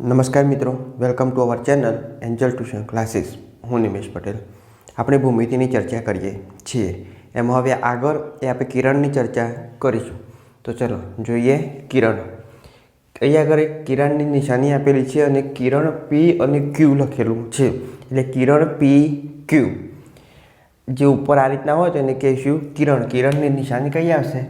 નમસ્કાર મિત્રો welcome to our channel Angel tuition classes હું નિમેશ પટેલ. આપણે ભૂમિતિની ચર્ચા કરીએ છીએ. એમાં હવે આગળ એ આપણે કિરણની ચર્ચા કરીશું. તો ચલો, જોઈએ કિરણ. અહીંયા આગળ એક કિરણની નિશાની આપેલી છે અને કિરણ પી અને ક્યુ લખેલું છે. એટલે કિરણ પી ક્યુ જે ઉપર આ રીતના હોય તો એને કહીશું કિરણ. કિરણની નિશાની કઈ આવશે?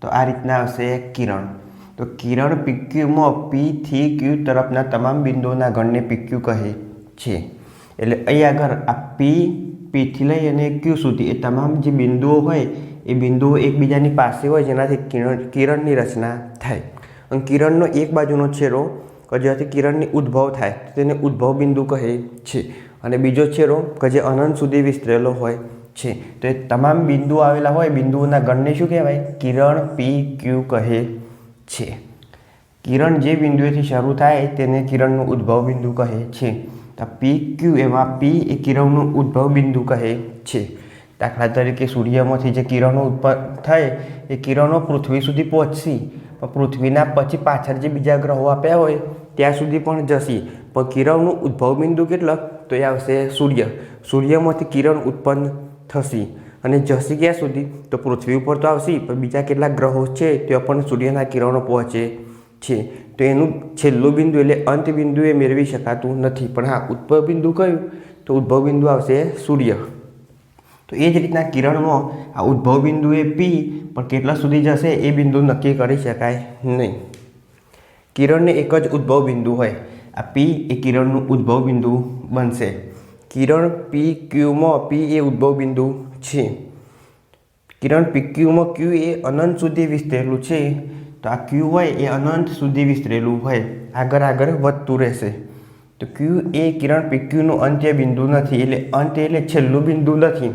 તો આ રીતના આવશે કિરણ. તો કિરણ પીક્યુમાં પીથી ક્યુ તરફના તમામ બિંદુઓના ગણને પીક્યુ કહે છે. એટલે અહીં આગળ આ પી પીથી લઈ અને ક્યુ સુધી એ તમામ જે બિંદુઓ હોય એ બિંદુઓ એકબીજાની પાસે હોય જેનાથી કિરણ, કિરણની રચના થાય. અને કિરણનો એક બાજુનો છેડો કે જેનાથી કિરણની ઉદ્ભવ થાય તેને ઉદ્ભવ બિંદુ કહે છે. અને બીજો છેડો કે જે અનંત સુધી વિસ્તરેલો હોય છે. તો એ તમામ બિંદુઓ આવેલા હોય બિંદુઓના ગણને શું કહેવાય? કિરણ, પી, ક્યુ કહે છે. કિરણ જે બિંદુએથી શરૂ થાય તેને કિરણનું ઉદ્ભવ બિંદુ કહે છે. તો પી ક્યુ એમાં પી એ કિરણનું ઉદ્ભવ બિંદુ કહે છે. દાખલા તરીકે સૂર્યમાંથી જે કિરણો ઉત્પન્ન થાય એ કિરણો પૃથ્વી સુધી પહોંચશે. પણ પૃથ્વીના પછી પાછળ જે બીજા ગ્રહો આપ્યા હોય ત્યાં સુધી પણ જશે. પણ કિરણનું ઉદ્ભવ બિંદુ કેટલા? તો એ આવશે સૂર્ય. સૂર્યમાંથી કિરણ ઉત્પન્ન થશે. અને જશે ક્યાં સુધી તો પૃથ્વી ઉપર તો આવશે, પણ બીજા કેટલાક ગ્રહો છે, ત્યાં પણ સૂર્યના કિરણો પહોંચે છે. તો એનું છેલ્લું બિંદુ એટલે અંત બિંદુ એ મેળવી શકાતું નથી. પણ હા ઉદ્ભવ બિંદુ કયું? તો ઉદ્ભવ બિંદુ આવશે સૂર્ય. તો એ જ રીતના કિરણમાં આ ઉદ્ભવ બિંદુ એ પી પણ કેટલા સુધી જશે એ બિંદુ નક્કી કરી શકાય નહીં. કિરણને એક જ ઉદ્ભવ બિંદુ હોય. આ પી એ કિરણનું ઉદ્ભવ બિંદુ બનશે. કિરણ પી ક્યુમાં પી એ ઉદ્ભવ બિંદુ છે. કિરણ પી ક્યુમાં ક્યુ એ અનંત સુધી વિસ્તરેલું છે. તો આ ક્યુ હોય એ અનંત સુધી વિસ્તરેલું હોય. આગળ આગળ વધતું રહેશે. તો ક્યુ એ કિરણ પી ક્યુનું અંત્ય બિંદુ નથી, એટલે અંત એટલે છેલ્લું બિંદુ નથી.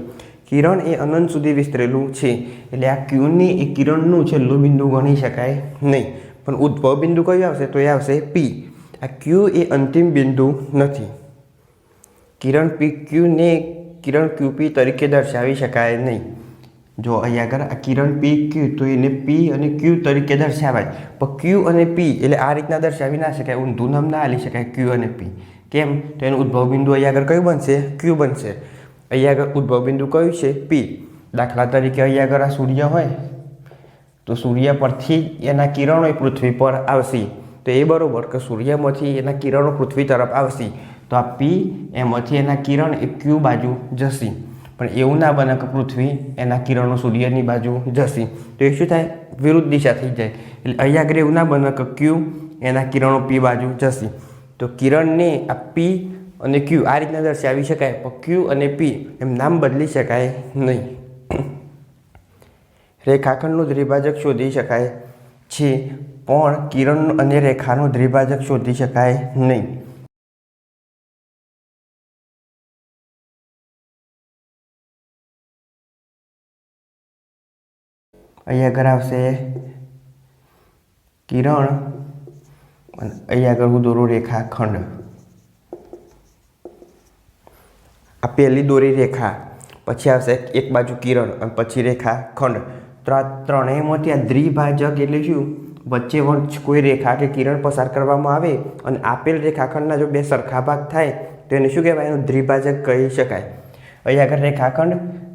કિરણ એ અનંત સુધી વિસ્તરેલું છે. એટલે આ ક્યુની એ કિરણનું છેલ્લું બિંદુ ગણી શકાય નહીં. પણ ઉદ્ભવ બિંદુ કયું આવશે? તો એ આવશે પી આ ક્યુ એ અંતિમ બિંદુ નથી. કિરણ પી ક્યુને કિરણ ક્યુપી તરીકે દર્શાવી શકાય નહીં. જો અહીંયા આગળ આ કિરણ પી ક્યુ તો એને પી અને ક્યુ તરીકે દર્શાવાય. પણ ક્યુ અને પી એટલે આ રીતના દર્શાવી ના શકાય, ઊંધું નામ ના આલી શકાય, ક્યુ અને પી. કેમ? તો એનું ઉદ્ભવ બિંદુ અહીંયા આગળ કયું બનશે? ક્યુ બનશે. અહીંયા આગળ ઉદ્ભવ બિંદુ કયું છે? પી. દાખલા તરીકે અહીંયા આગળ આ સૂર્ય હોય, તો સૂર્ય પરથી એના કિરણો પૃથ્વી પર આવશે. તો એ બરાબર કે સૂર્યમાંથી એના કિરણો પૃથ્વી તરફ આવશે. તો આ પી એમાંથી એના કિરણ એ ક્યુ બાજુ જશે. પણ એવું ના બને કે પૃથ્વી એના કિરણો સૂર્યની બાજુ જશે. તો એ શું થાય? વિરુદ્ધ દિશા થઈ જાય. એટલે અહીંયા આગળ એવું ના બને કે ક્યુ એના કિરણો પી બાજુ જશે. તો કિરણને આ પી અને ક્યુ આ રીતના દર્શાવી શકાય. પણ ક્યુ અને પી એમ નામ બદલી શકાય નહીં. રેખાખંડનું દ્વિભાજક શોધી શકાય છે. પણ કિરણ અને રેખાનું દ્વિભાજક શોધી શકાય નહીં. અહીં આગળ આવશે કિરણ અને અહીંયા આગળ હું દોરું રેખાખંડ આ પહેલી દોરી રેખા, પછી આવશે એક બાજુ કિરણ અને પછી રેખાખંડ તો આ ત્રણેયમાંથી આ દ્વિભાજક એટલે શું? વચ્ચે વચ્ચે કોઈ રેખા કે કિરણ પસાર કરવામાં આવે અને આપેલ રેખાખંડના જો બે સરખા ભાગ થાય, તો એને શું કહેવાય? એનું દ્વિભાજક કહી શકાય. અહીંયા આગળ રેખાખંડ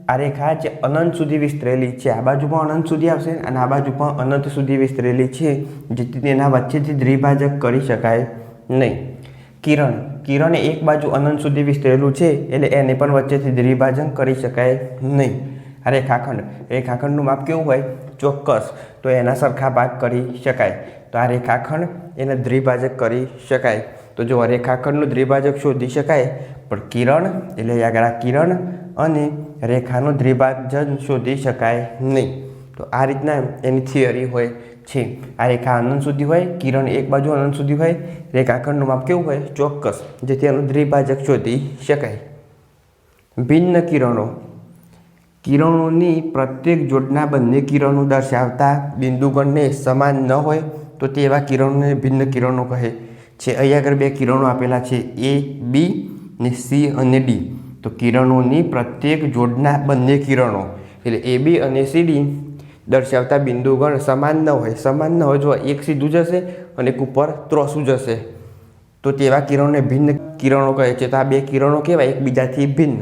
આ રેખા જે અનંત સુધી વિસ્તરેલી છે. આ બાજુ પણ અનંત સુધી આવશે અને આ બાજુ પણ અનંત સુધી વિસ્તરેલી છે. જેથી તેના વચ્ચેથી દ્વિભાજક કરી શકાય નહીં. કિરણ. કિરણ એક બાજુ અનંત સુધી વિસ્તરેલું છે એટલે એને પણ વચ્ચેથી દ્વિભાજન કરી શકાય નહીં. આ રેખાખંડ રેખાખંડનું માપ કેવું હોય? ચોક્કસ. તો એના સરખા ભાગ કરી શકાય. તો આ રેખાખંડ એને દ્વિભાજક કરી શકાય. તો જો રેખાખંડનું દ્વિભાજક શોધી શકાય. પણ કિરણ, એટલે આગળ કિરણ અને રેખાનું દ્વિભાજન શોધી શકાય નહીં. તો આ રીતના એની થિયરી હોય છે. આ રેખા અનંત સુધી હોય, કિરણ એક બાજુ અનંત સુધી હોય, રેખાખંડનું માપ કેવું હોય? ચોક્કસ. જેથી એનું દ્વિભાજક શોધી શકાય. ભિન્ન કિરણો. કિરણોની પ્રત્યેક જોડના બંને કિરણો દર્શાવતા બિંદુગણને સમાન ન હોય, તો તેવા કિરણોને ભિન્ન કિરણો કહે છે. અહીં આગળ બે કિરણો આપેલા છે. એ, બી ને સી અને ડી. તો કિરણોની પ્રત્યેક જોડના બંને કિરણો, એટલે એ બી અને સીડી દર્શાવતા બિંદુગણ સમાન ન હોય. સમાન ન હોય જો એક સીધું જશે અને એક ઉપર ત્રોસું જશે. તો તેવા કિરણોને ભિન્ન કિરણો કહે છે. તો આ બે કિરણો કેવાય એકબીજાથી ભિન્ન.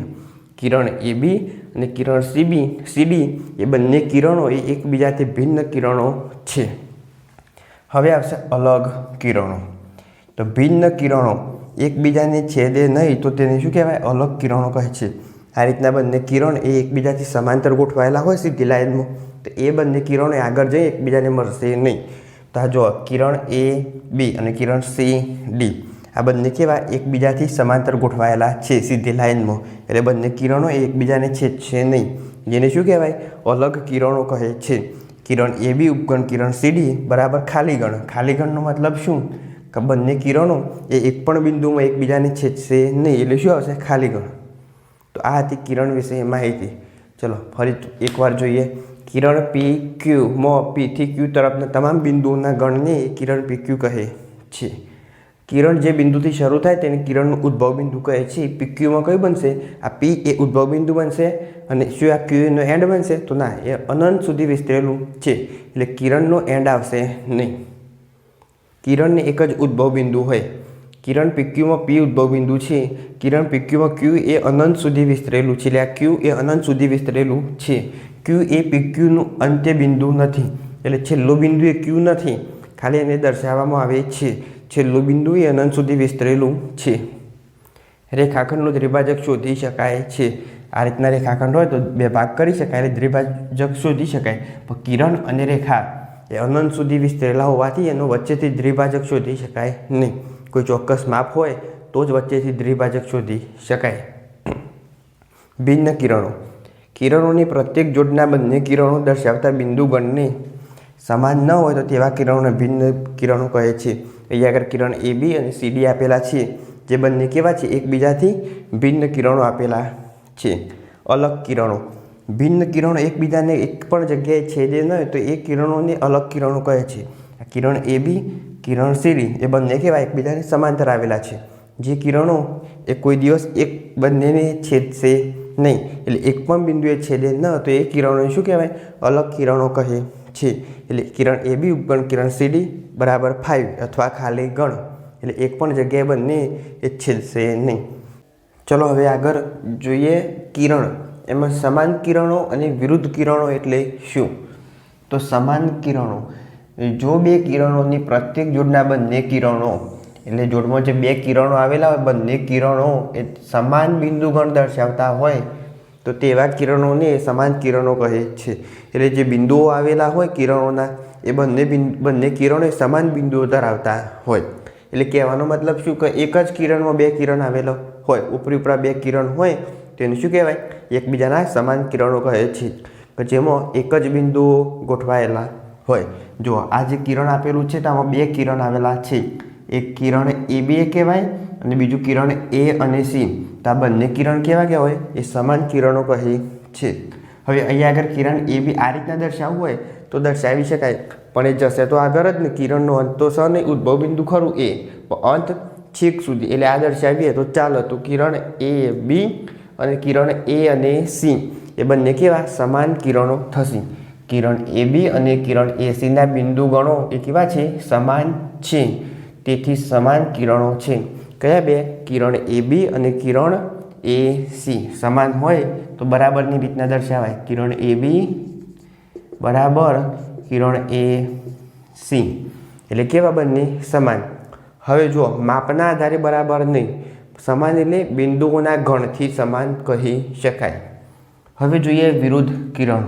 કિરણ એ બી અને કિરણ સીબી સીડી એ બંને કિરણો એ એકબીજાથી ભિન્ન કિરણો છે. હવે આવશે અલગ કિરણો. તો ભિન્ન કિરણો એકબીજાને છેદે નહીં, તો તેને શું કહેવાય? અલગ કિરણો કહે છે. આ રીતના બંને કિરણ એ એકબીજાથી સમાંતર ગોઠવાયેલા હોય સીધી લાઇનમાં તો એ બંને કિરણો આગળ જઈ એકબીજાને મળશે નહીં. તો આ જો કિરણ એ બી અને કિરણ સી ડી. આ બંને કેવા? એકબીજાથી સમાંતર ગોઠવાયેલા છે સીધી લાઇનમાં. એટલે બંને કિરણો એકબીજાને છેદશે નહીં. જેને શું કહેવાય? અલગ કિરણો કહે છે. કિરણ એ બી ઉપગણ, કિરણ સીડી બરાબર ખાલી ગણ ખાલી ગણનો મતલબ શું? કે બંને કિરણો એ એક પણ બિંદુમાં એકબીજાને છેદશે નહીં, એટલે શું આવશે? ખાલી ગણ તો આ હતી કિરણ વિશે માહિતી. ચલો, ફરી એકવાર જોઈએ. કિરણ પી ક્યુ મો પીથી ક્યુ તરફના તમામ બિંદુઓના ગણને કિરણ પી ક્યુ કહે છે. કિરણ જે બિંદુથી શરૂ થાય તેને કિરણનું ઉદ્ભવ બિંદુ કહે છે. પીક્યુમાં કયું બનશે? આ પી એ ઉદ્ભવ બિંદુ બનશે અને શું આ ક્યુનો એન્ડ બનશે? તો ના, એ અનંત સુધી વિસ્તરેલું છે. એટલે કિરણનો એન્ડ આવશે નહીં. કિરણને એક જ ઉદ્ભવ બિંદુ હોય. કિરણ પીક્યુમાં પી ઉદ્ભવ બિંદુ છે. કિરણ પીક્યુમાં ક્યુ એ અનંત સુધી વિસ્તરેલું છે. એટલે આ ક્યુ એ અનંત સુધી વિસ્તરેલું છે. ક્યુ એ પીક્યુનું અંત્ય બિંદુ નથી. એટલે છેલ્લો બિંદુ એ ક્યુ નથી. ખાલી એને દર્શાવવામાં આવે છે. છેલ્લું બિંદુ એ અનંત સુધી વિસ્તરેલું છે. રેખાખંડનું દ્વિભાજક શોધી શકાય છે. આ રીતના રેખાખંડ હોય તો બે ભાગ કરી શકાય. એટલે દ્વિભાજક શોધી શકાય. પણ કિરણ અને રેખા એ અનંત સુધી વિસ્તરેલા હોવાથી એનો વચ્ચેથી દ્વિભાજક શોધી શકાય નહીં. કોઈ ચોક્કસ માપ હોય તો જ વચ્ચેથી દ્વિભાજક શોધી શકાય. ભિન્ન કિરણો. કિરણોની પ્રત્યેક જોડના બંને કિરણો દર્શાવતા બિંદુ સમાન ન હોય તો તેવા કિરણોને ભિન્ન કિરણો કહે છે. અહીંયા આગળ કિરણ એ, બી અને સીડી આપેલા છે. જે બંને કેવા છે? એકબીજાથી ભિન્ન કિરણો આપેલા છે. અલગ કિરણો. ભિન્ન કિરણો એકબીજાને એક પણ જગ્યાએ છેદે ન હોય તો એ કિરણોને અલગ કિરણો કહે છે. કિરણ એ બી કિરણ સીડી, એ બંને કેવા એકબીજાને સમાંતર આવેલા છે. જે કિરણો એ કોઈ દિવસ એક બંનેને છેદશે નહીં, એટલે એક પણ બિંદુએ છેદે ન તો એ કિરણોને શું કહેવાય? અલગ કિરણો કહે છે. એટલે કિરણ એ બી ઉપગણ કિરણ સીડી બરાબર ફાઇવ અથવા ખાલી ગણ, એટલે એક પણ જગ્યાએ બંને એ છેદશે નહીં. ચલો હવે આગળ જોઈએ કિરણ. એમાં સમાન કિરણો અને વિરુદ્ધ કિરણો એટલે શું? તો સમાન કિરણો જો બે કિરણોની પ્રત્યેક જોડના બંને કિરણો, એટલે જોડમાં જે બે કિરણો આવેલા હોય, બંને કિરણો એ સમાન બિંદુગણ દર્શાવતા હોય, તો તેવા કિરણોને સમાન કિરણો કહે છે. એટલે જે બિંદુઓ આવેલા હોય કિરણોના, એ બંને બંને કિરણો સમાન બિંદુઓ ધરાવતા હોય. એટલે કહેવાનો મતલબ શું? કે એક જ કિરણમાં બે કિરણ આવેલો હોય, ઉપરી ઉપરા બે કિરણ હોય તેને શું કહેવાય? એકબીજાના સમાન કિરણો કહે છે. કે જેમાં એક જ બિંદુઓ ગોઠવાયેલા હોય. જો આ જે કિરણ આપેલું છે તેમાં બે કિરણ આવેલા છે. એક કિરણ એ બી કહેવાય અને બીજું કિરણ એ અને સી. તો આ બંને કિરણ કેવા કહેવાય? એ સમાન કિરણો કહે છે. હવે અહીંયા આગળ કિરણ એ બી આ રીતના દર્શાવવું હોય, તો દર્શાવી શકાય. પણ એ જશે તો આગળ જ ને કિરણનો અંત તો સ નહીં ઉદ્ભવ બિંદુ ખરું એ. અંત છેક સુધી, એટલે આ દર્શાવીએ તો ચાલો તો કિરણ એ, બી અને કિરણ એ અને સી. એ બંને કેવા? સમાન કિરણો થશે. કિરણ એ બી અને કિરણ એ સીના બિંદુ ગણો. એ કેવા છે? સમાન છે. તેથી સમાન કિરણો છે. કયા બે? કિરણ એ બી અને કિરણ એ સી. સમાન હોય તો બરાબરની રીતના દર્શાવાય. કિરણ એ બી બરાબર, કિરણ એ સી. એટલે કેવા બંને? સમાન. હવે જુઓ, માપના આધારે બરાબર નહીં. સમાન એટલે બિંદુઓના ગણથી સમાન કહી શકાય. હવે જોઈએ વિરુદ્ધ કિરણ.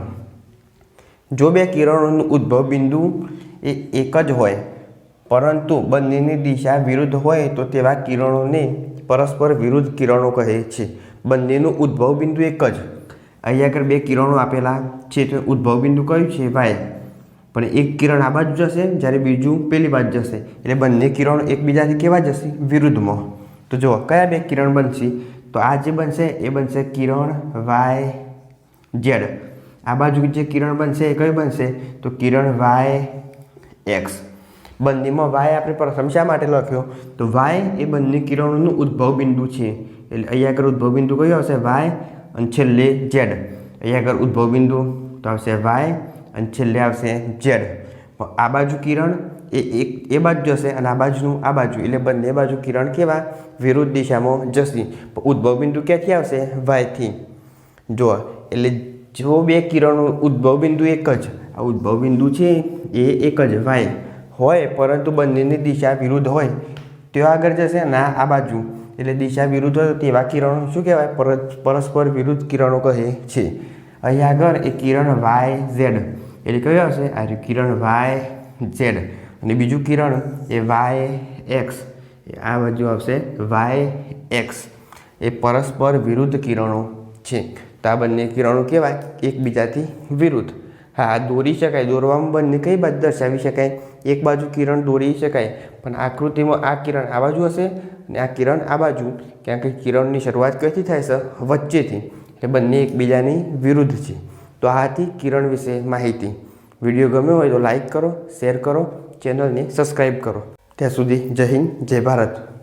જો બે કિરણોનું ઉદ્ભવ બિંદુ એ એક જ હોય, પરંતુ બંનેની દિશા વિરુદ્ધ હોય, તો તેવા કિરણોને પરસ્પર વિરુદ્ધ કિરણો કહે છે. બંનેનું ઉદ્ભવ બિંદુ એક જ. અહીંયા આગળ બે કિરણો આપેલા છે, તો ઉદ્ભવ બિંદુ કયું છે? વાય પણ એક કિરણ આ બાજુ જશે, જ્યારે બીજું પેલી બાજુ જશે. એટલે બંને કિરણો એકબીજાથી કેવા જશે? વિરુદ્ધમાં. તો જુઓ, કયા બે કિરણ બનશે? તો આ જે બનશે, એ બનશે કિરણ વાય ઝેડ. આ બાજુ જે કિરણ બનશે, એ કઈ બનશે? તો કિરણ વાય એક્સ. બંનેમાં વાય આપણે પ્રથમ શા માટે લખ્યો? તો વાય એ બંને કિરણોનું ઉદ્ભવ બિંદુ છે. એટલે અહીંયા આગળ ઉદ્ભવ બિંદુ કયો આવશે? વાય. અને છેલ્લે ઝેડ. અહીંયા આગળ ઉદ્ભવ બિંદુ તો આવશે વાય. અને છેલ્લે આવશે ઝેડ. આ બાજુ કિરણ એ એક, એ બાજુ જશે અને આ બાજુનું, આ બાજુ, એટલે બંને બાજુ કિરણ કેવા? વિરુદ્ધ દિશામાં જશે. ઉદ્ભવ બિંદુ ક્યાંથી આવશે? વાયથી જો એટલે જો બે કિરણો, ઉદ્ભવ બિંદુ એક જ. આ ઉદ્ભવ બિંદુ છે, એ એક જ વાય હોય, પરંતુ બંનેની દિશા વિરુદ્ધ હોય, તેઓ આગળ જશે અને આ બાજુ. એટલે દિશા વિરુદ્ધ હોય, તેવા કિરણો શું કહેવાય? પરસ- પરસ્પર વિરુદ્ધ કિરણો કહે છે. અહીં આગળ એ કિરણ વાય ઝેડ એટલે કયું આવશે? આ કિરણ વાય ઝેડ અને બીજું કિરણ એ વાય એક્સ આ બાજુ આવશે વાય એક્સ એ પરસ્પર વિરુદ્ધ કિરણો છે. તો આ બંને કિરણો કહેવાય, એકબીજાથી વિરુદ્ધ. હા દોરી શકાય, દોરવામાં બંને કઈ બાજુ દર્શાવી શકાય? એક બાજુ કિરણ દોરી શકાય, પણ આકૃતિમાં આ કિરણ આ બાજુ હશે અને આ કિરણ આ બાજુ, કારણ કે કિરણની શરૂઆત કઈથી થાય છે? વચ્ચેથી. એટલે બંને એકબીજાની વિરુદ્ધ છે. તો આ હતી કિરણ વિશે માહિતી. વીડિયો ગમ્યો હોય તો લાઈક કરો, શેર કરો ચેનલને સબસ્ક્રાઈબ કરો. ત્યાં સુધી જય હિન્દ જય ભારત.